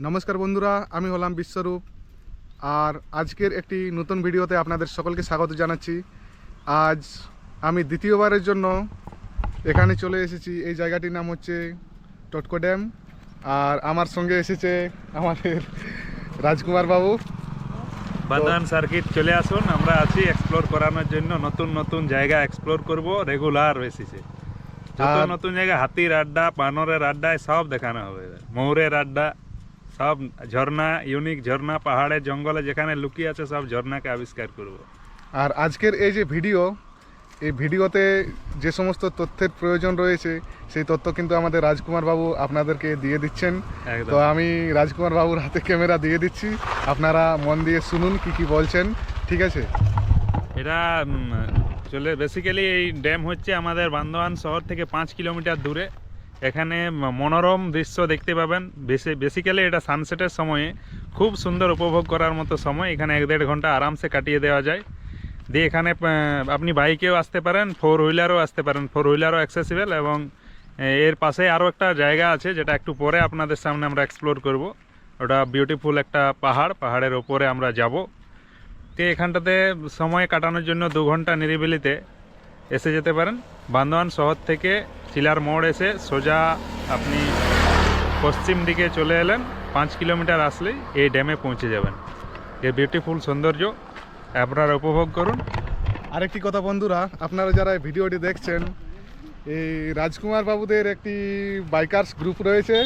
নমস্কার বন্ধুরা আমি হলাম বিশ্বরূপ। আর আজকের একটি নতুন ভিডিওতে আপনাদের সকলকে স্বাগত জানাচ্ছি। আজ আমি দ্বিতীয়বারের জন্য এখানে চলে এসেছি। এই জায়গাটির নাম হচ্ছে টটকো ড্যাম। আর আমার সঙ্গে এসেছে আমাদের রাজকুমার বাবু। বান্দোয়ান সার্কিট চলে আসুন আমরা আছি এক্সপ্লোর করানোর জন্য। নতুন নতুন জায়গা এক্সপ্লোর করব রেগুলার বেসিসে যত নতুন জায়গা হাতির আড্ডা বানরের আড্ডায় সব দেখানো হবে। ময়ূরের আড্ডা সব ঝর্ণা ইউনিক ঝর্ণা পাহাড়ে জঙ্গলে যেখানে লুকিয়ে আছে সব ঝর্ণাকে আবিষ্কার করব। আর আজকের এই যে ভিডিও এই ভিডিওতে যে সমস্ত তথ্যের প্রয়োজন রয়েছে সেই তথ্য কিন্তু আমাদের রাজকুমার বাবু আপনাদেরকে দিয়ে দিচ্ছেন। তো আমি রাজকুমার বাবুর হাতে ক্যামেরা দিয়ে দিচ্ছি। আপনারা মন দিয়ে শুনুন কি কি বলছেন ঠিক আছে? এটা চলে বেসিক্যালি এই ড্যাম হচ্ছে আমাদের বান্দোয়ান শহর থেকে পাঁচ কিলোমিটার দূরে। এখানে মনোরম দৃশ্য দেখতে পাবেন। বেশি বেসিক্যালি এটা সানসেটের সময়ে খুব সুন্দর উপভোগ করার মতো সময়। এখানে এক দেড় ঘণ্টা আরামসে কাটিয়ে দেওয়া যায়। দিয়ে এখানে আপনি বাইকেও আসতে পারেন ফোর হুইলারও আসতে পারেন। ফোর হুইলারও অ্যাক্সেসিবল এবং এর পাশে আরও একটা জায়গা আছে, যেটা একটু পরে আপনাদের সামনে আমরা এক্সপ্লোর করব। ওটা বিউটিফুল একটা পাহাড়। পাহাড়ের ওপরে আমরা যাব। তো এখানটাতে সময় কাটানোর জন্য দু ঘণ্টা নিরিবিলিতে এসে যেতে পারেন। বান্দোয়ান শহর থেকে চিলার মোড় এসে সোজা আপনি পশ্চিম দিকে চলে এলেন। পাঁচ কিলোমিটার আসলেই এই ড্যামে পৌঁছে যাবেন। এই বিউটিফুল সৌন্দর্য আপনারা উপভোগ করুন। আরেকটি কথা বন্ধুরা, আপনারা যারা এই ভিডিওটি দেখছেন, এই রাজকুমার বাবুদের একটি বাইকার্স গ্রুপ রয়েছে।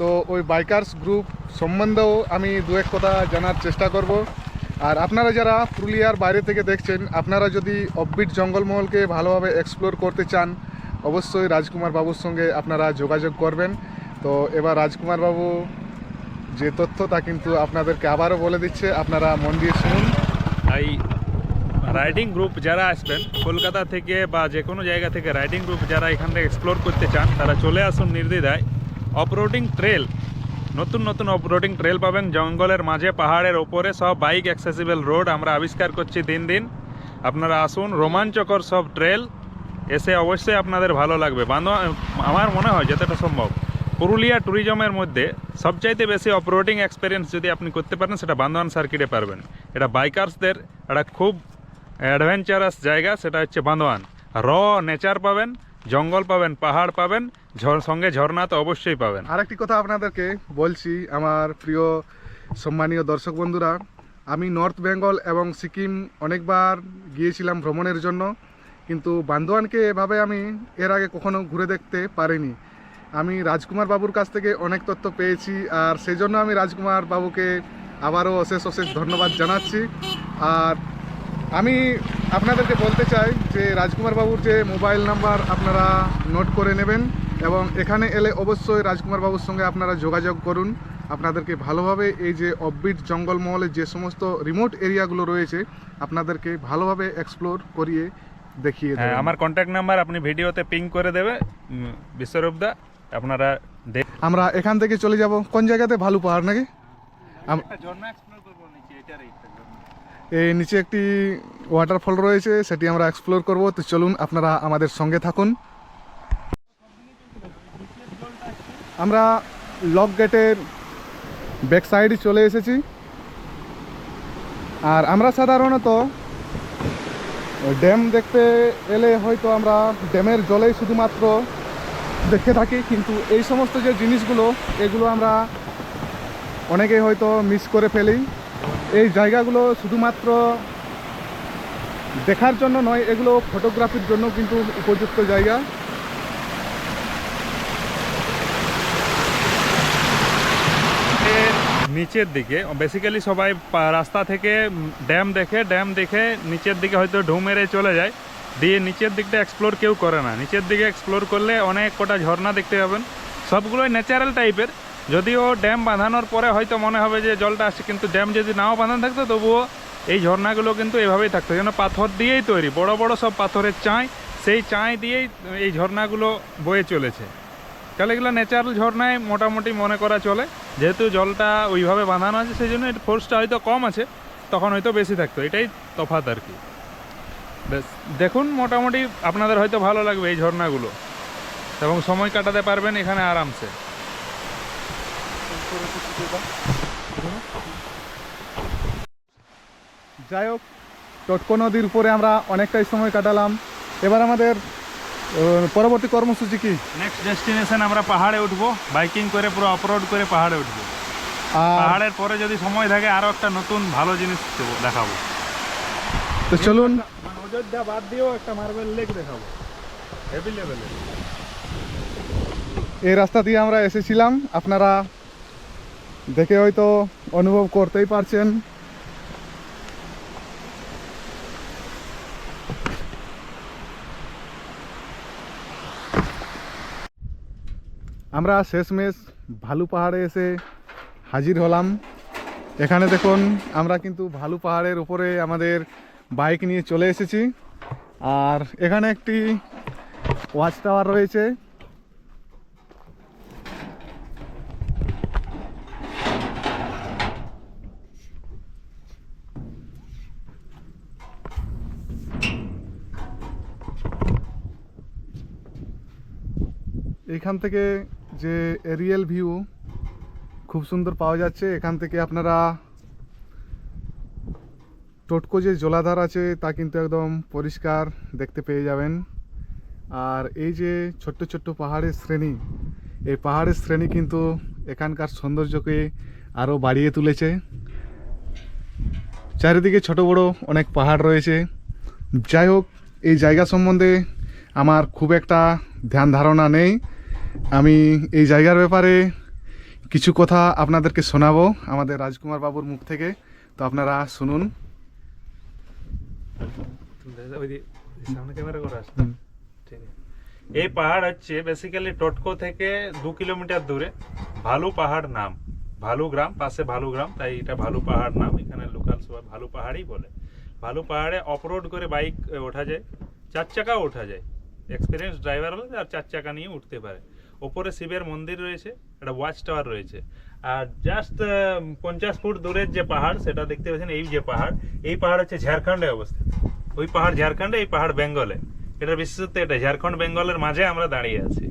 তো ওই বাইকার্স গ্রুপ সম্বন্ধেও আমি দু এক কথা জানার চেষ্টা করব। আর আপনারা যারা পুরুলিয়ার বাইরে থেকে দেখছেন, আপনারা যদি অববিট জঙ্গলমহলকে ভালোভাবে এক্সপ্লোর করতে চান, অবশ্যই রাজকুমার বাবুর সঙ্গে আপনারা যোগাযোগ করবেন। তো এবার রাজকুমার বাবু যে তথ্য তা কিন্তু আপনাদেরকে আবারও বলে দিচ্ছে। আপনারা মন দিয়ে শুনুন। এই রাইডিং গ্রুপ যারা আসবেন, কলকাতা থেকে বা যে কোনো জায়গা থেকে রাইডিং গ্রুপ যারা এখান থেকে এক্সপ্লোর করতে চান, তারা চলে আসুন নির্দ্বিধায়। অফরোডিং ট্রেল নতুন নতুন অফরোডিং ট্রেল পাবেন। জঙ্গলের মাঝে, পাহাড়ের ওপরে, সব বাইক অ্যাক্সেসিবল রোড আমরা আবিষ্কার করছি দিন দিন। আপনারা আসুন, রোমাঞ্চকর সব ট্রেল এসে অবশ্যই আপনাদের ভালো লাগবে। বান্ধব, আমার মনে হয় যতটা সম্ভব, পুরুলিয়া ট্যুরিজমের মধ্যে সবচাইতে বেশি অফরোডিং এক্সপিরিয়েন্স যদি আপনি করতে পারেন, সেটা বান্দোয়ান সার্কিটে পারবেন। এটা বাইকার্সদের একটা খুব অ্যাডভেঞ্চারাস জায়গা, সেটা হচ্ছে বান্দোয়ান র নেচার পাবেন জঙ্গল পাবেন, পাহাড় পাবেন সঙ্গে ঝর্ণা তো অবশ্যই পাবেন। আরেকটি কথা আপনাদেরকে বলছি, আমার প্রিয় সম্মানীয় দর্শক বন্ধুরা, আমি নর্থ বেঙ্গল এবং সিকিম অনেকবার গিয়েছিলাম ভ্রমণের জন্য, কিন্তু বান্দোয়ানকে এভাবে আমি এর আগে কখনো ঘুরে দেখতে পারিনি। আমি রাজকুমার বাবুর কাছ থেকে অনেক তথ্য পেয়েছি, আর সেই জন্য আমি রাজকুমার বাবুকে আবারও অশেষ অশেষ ধন্যবাদ জানাচ্ছি। আর আমি আপনাদেরকে বলতে চাই যে রাজকুমার বাবুর যে মোবাইল নাম্বার আপনারা নোট করে নেবেন এবং এখানে এলে অবশ্যই রাজকুমার বাবুর সঙ্গে আপনারা যোগাযোগ করুন। আপনাদেরকে ভালোভাবে এই যে অববিট জঙ্গলমহলের যে সমস্ত রিমোট এরিয়াগুলো রয়েছে আপনাদেরকে ভালোভাবে এক্সপ্লোর করিয়ে দেখিয়ে হ্যাঁ দেবেন। আমার কন্ট্যাক্ট নাম্বার আপনি ভিডিওতে পিং করে দেবে। উম, বিশ্বরূপদা আপনারা আমরা এখান থেকে চলে যাব। কোন জায়গাতে? ভালু পাহাড় নাকি? আম- ঝর্ণা এক্সপ্লোর করব নিচে এটারই এই নিচে একটি ওয়াটারফল রয়েছে, সেটি আমরা এক্সপ্লোর করব। তো চলুন আপনারা আমাদের সঙ্গে থাকুন। আমরা লক গেটের ব্যাক সাইডে চলে এসেছি। আর আমরা সাধারণত ড্যাম দেখতে এলে হয়তো আমরা ড্যামের জলেই শুধুমাত্র দেখে থাকি, কিন্তু এই সমস্ত যে জিনিসগুলো, এগুলো আমরা অনেকেই হয়তো মিস করে ফেলি। এই জায়গাগুলো শুধুমাত্র দেখার জন্য নয়, এগুলো ফটোগ্রাফির জন্য কিন্তু উপযুক্ত জায়গা। নিচের দিকে বেসিক্যালি সবাই রাস্তা থেকে ড্যাম দেখে ড্যাম দেখে নিচের দিকে হয়তো ঢু মেরে চলে যায়। দিয়ে নিচের দিকটা এক্সপ্লোর কেউ করে না। নিচের দিকে এক্সপ্লোর করলে অনেক কটা ঝর্ণা দেখতে পাবেন। সবগুলোই ন্যাচারাল টাইপের যদিও ড্যাম বাঁধানোর পরে হয়তো মনে হবে যে জলটা আসছে, কিন্তু ড্যাম যদি নাও বাঁধানো থাকতো, তবুও এই ঝর্ণাগুলো কিন্তু এভাবেই থাকতো, যেন পাথর দিয়েই তৈরি, বড় বড় সব পাথরের চাঁই, সেই চাঁই দিয়েই এই ঝর্ণাগুলো বয়ে চলেছে। তাহলে এগুলো ন্যাচারাল ঝর্ণায় মোটামুটি মনে করা চলে। যেহেতু জলটা ওইভাবে বাঁধানো আছে, সেই জন্য ফোর্সটা হয়তো কম আছে, তখন হয়তো বেশি থাকতো, এটাই তফাৎ আর কি। বেশ দেখুন মোটামুটি আপনাদের হয়তো ভালো লাগবে এই ঝর্ণাগুলো। এবং সময় কাটাতে পারবেন এখানে আরামসে। যাই হোক টটকো নদীর উপরে আমরা অনেকটাই সময় কাটালাম। এবার আমাদের পরবর্তী কর্মসূচি কি? নেক্সট ডেস্টিনেশন আমরা পাহাড়ে উঠবো বাইকিং করে পুরো অফরোড করে পাহাড়ে উঠবো। আর পাহাড়ের পরে যদি সময় থাকে আরও একটা নতুন ভালো জিনিস দেখাবো। তো চলুন। অযোধ্যা বাদ দিয়েও একটা মার্বেল লেক দেখাবো। হেভি এই রাস্তা দিয়ে আমরা এসেছিলাম। আপনারা দেখে হয়তো অনুভব করতেই পারছেন। আমরা শেষমেশ ভালু পাহাড়ে এসে হাজির হলাম। এখানে দেখুন, আমরা কিন্তু ভালু পাহাড়ের উপরে আমাদের বাইক নিয়ে চলে এসেছি। আর এখানে একটি ওয়াচ টাওয়ার রয়েছে। এইখান থেকে যে এরিয়াল ভিউ খুব সুন্দর পাওয়া যাচ্ছে। এখান থেকে আপনারা টোটকো যে জলাধার আছে, তা কিন্তু একদম পরিষ্কার দেখতে পেয়ে যাবেন। আর এই যে ছোট্ট ছোট্ট পাহাড়ের শ্রেণি, এই পাহাড়ের শ্রেণি কিন্তু এখানকার সৌন্দর্যকে আরও বাড়িয়ে তুলেছে। চারিদিকে ছোট বড় অনেক পাহাড় রয়েছে। যাই হোক, এই জায়গা সম্বন্ধে আমার খুব একটা ধ্যান ধারণা নেই। আমি এই জায়গার ব্যাপারে কিছু কথা আপনাদেরকে শোনাবো আমাদের রাজকুমার বাবুর মুখ থেকে। তো আপনারা শুনুন। এই পাহাড় হচ্ছে বেসিক্যালি টটকো থেকে দু কিলোমিটার দূরে। ভালু পাহাড় নাম। ভালু গ্রাম পাশে ভালু গ্রাম তাই এটা ভালু পাহাড় নাম। এখানে লোকাল সবাই ভালু পাহাড়ই বলে। ভালু পাহাড়ে অফরোড করে বাইক ওঠা যায়। চার চাকাও ওঠা যায়। এক্সপিরিয়েন্স ড্রাইভার হলে আর চার চাকা নিয়ে উঠতে পারে। ওপরে শিবের মন্দির রয়েছে, একটা ওয়াচ টাওয়ার রয়েছে। আর জাস্ট পঞ্চাশ ফুট দূরের যে পাহাড়, সেটা দেখতে পাচ্ছেন এই যে পাহাড়, এই পাহাড় হচ্ছে ঝাড়খণ্ডে অবস্থিত। ওই পাহাড় ঝাড়খণ্ডে, এই পাহাড় বেঙ্গলে। এটা বিশেষত্ব এটা ঝাড়খণ্ড বেঙ্গলের মাঝে আমরা দাঁড়িয়ে আছি।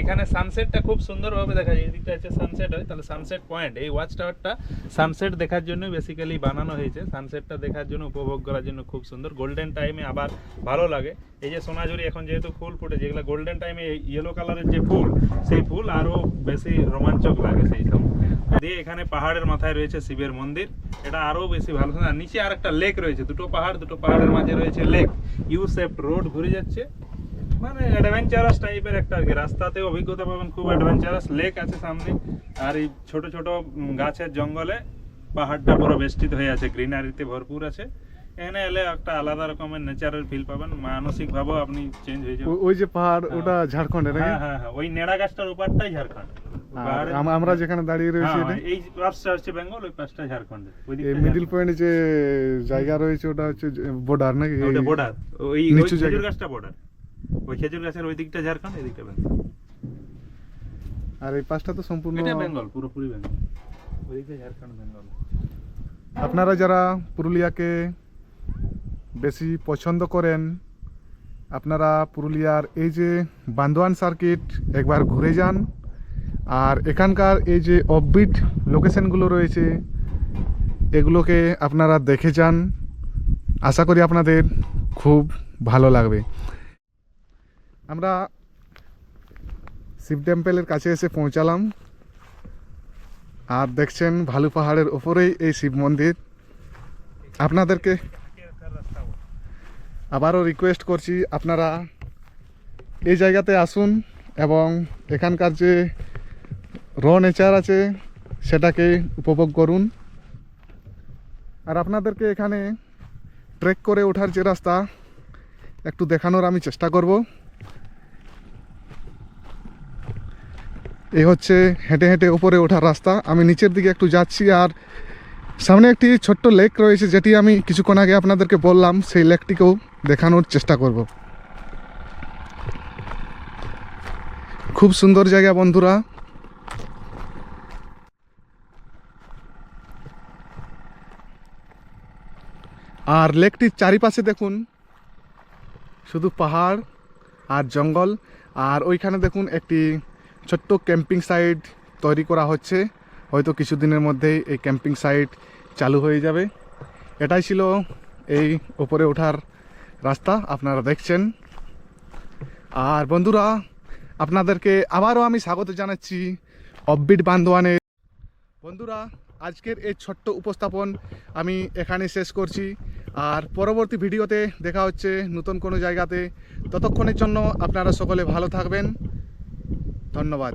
এখানে সানসেটটা খুব সুন্দরভাবে দেখা যায়। এদিকটা হচ্ছে সানসেট হয়, তাহলে সানসেট পয়েন্ট এই ওয়াচ টাওয়ারটা সানসেট দেখার জন্য বেসিক্যালি বানানো হয়েছে। সানসেটটা দেখার জন্য, উপভোগ করার জন্য খুব সুন্দর। গোল্ডেন টাইমে আবার ভালো লাগে। এই যে সোনাঝুরি, এখন যেহেতু ফুল ফুটে যেগুলো গোল্ডেন টাইমে ইয়েলো কালারের যে ফুল, সেই ফুল আরও বেশি রোমাঞ্চক লাগে সেই সময়। দিয়ে এখানে পাহাড়ের মাথায় রয়েছে শিবের মন্দির। এটা আরও বেশি ভালো নিচে আর একটা লেক রয়েছে। দুটো পাহাড়, দুটো পাহাড়ের মাঝে রয়েছে লেক ইউ শেপ রোড ঘুরে যাচ্ছে। মানে অ্যাডভেঞ্চারাস টাইপের একটা আর কি। রাস্তাতে অভিজ্ঞতা পাবেন খুব অ্যাডভেঞ্চারাস লেক আছে সামনে। আর এই ছোট ছোট গাছের জঙ্গলে পাহাড়টা পুরো বেষ্টিত হয়ে আছে গ্রিনারিতে ভরপুর আছে। এখানে এলে একটা আলাদা রকমের নেচারের ফিল পাবেন। মানসিক ভাবেও আপনি চেঞ্জ হয়ে যাবেন। ওই যে পাহাড় হ্যাঁ। ওটা ঝাড়খণ্ডে নাকি? হ্যাঁ হ্যাঁ হ্যাঁ ওই নেড়া গাছটার উপরটাই ঝাড়খণ্ড। আমরা যেখানে দাঁড়িয়ে রয়েছি হ্যাঁ, এই পাশটা হচ্ছে বেঙ্গল ওই পাশটা ঝাড়খণ্ডে। এই মিডিল পয়েন্টে যে জায়গা রয়েছে ওটা হচ্ছে বর্ডার নাকি? ওটা বর্ডার ওই খেজুর গাছটা বর্ডার ওই খেজুর গাছের ওই দিকটা ঝাড়খণ্ড এই দিকটা বেঙ্গল। আর এই পাশটা তো সম্পূর্ণ এটা বেঙ্গল পুরোপুরি বেঙ্গল। ওই দিকটা ঝাড়খণ্ড বেঙ্গল। আপনারা যারা পুরুলিয়াকে বেশি পছন্দ করেন আপনারা পুরুলিয়ার এই যে বান্দোয়ান সার্কিট একবার ঘুরে যান। আর এখানকার এই যে অফবিট লোকেশনগুলো রয়েছে এগুলোকে আপনারা দেখে যান। আশা করি আপনাদের খুব ভালো লাগবে। আমরা শিব টেম্পেলের কাছে এসে পৌঁছালাম। আর দেখছেন ভালু পাহাড়ের ওপরেই এই শিব মন্দির। আপনাদেরকে আবারও রিকোয়েস্ট করছি, আপনারা এই জায়গাতে আসুন এবং এখানকার যে র নেচার আছে, সেটাকে উপভোগ করুন। আর আপনাদেরকে এখানে ট্রেক করে ওঠার যে রাস্তা, একটু দেখানোর আমি চেষ্টা করব। এই হচ্ছে হেঁটে হেঁটে উপরে ওঠার রাস্তা। আমি নিচের দিকে একটু যাচ্ছি আর সামনে একটি ছোট্ট লেক রয়েছে, যেটি আমি কিছুক্ষণ আগে আপনাদেরকে বললাম, সেই লেকটিকেও দেখানোর চেষ্টা করব। খুব সুন্দর জায়গা বন্ধুরা। আর লেকটির চারিপাশে দেখুন, শুধু পাহাড় আর জঙ্গল, আর ওইখানে দেখুন একটি ছোট্ট ক্যাম্পিং সাইট তৈরি করা হচ্ছে। হয়তো কিছুদিনের মধ্যেই এই ক্যাম্পিং সাইট চালু হয়ে যাবে। এটাই ছিল এই উপরে ওঠার রাস্তা, আপনারা দেখছেন। আর বন্ধুরা, আপনাদেরকে আবারও আমি স্বাগত জানাচ্ছি অববিট বান্দোয়ানে বন্ধুরা, আজকের এই ছোট্ট উপস্থাপন আমি এখানে শেষ করছি। আর পরবর্তী ভিডিওতে দেখা হচ্ছে নতুন কোনো জায়গাতে। ততক্ষণের জন্য আপনারা সকলে ভালো থাকবেন। ধন্যবাদ।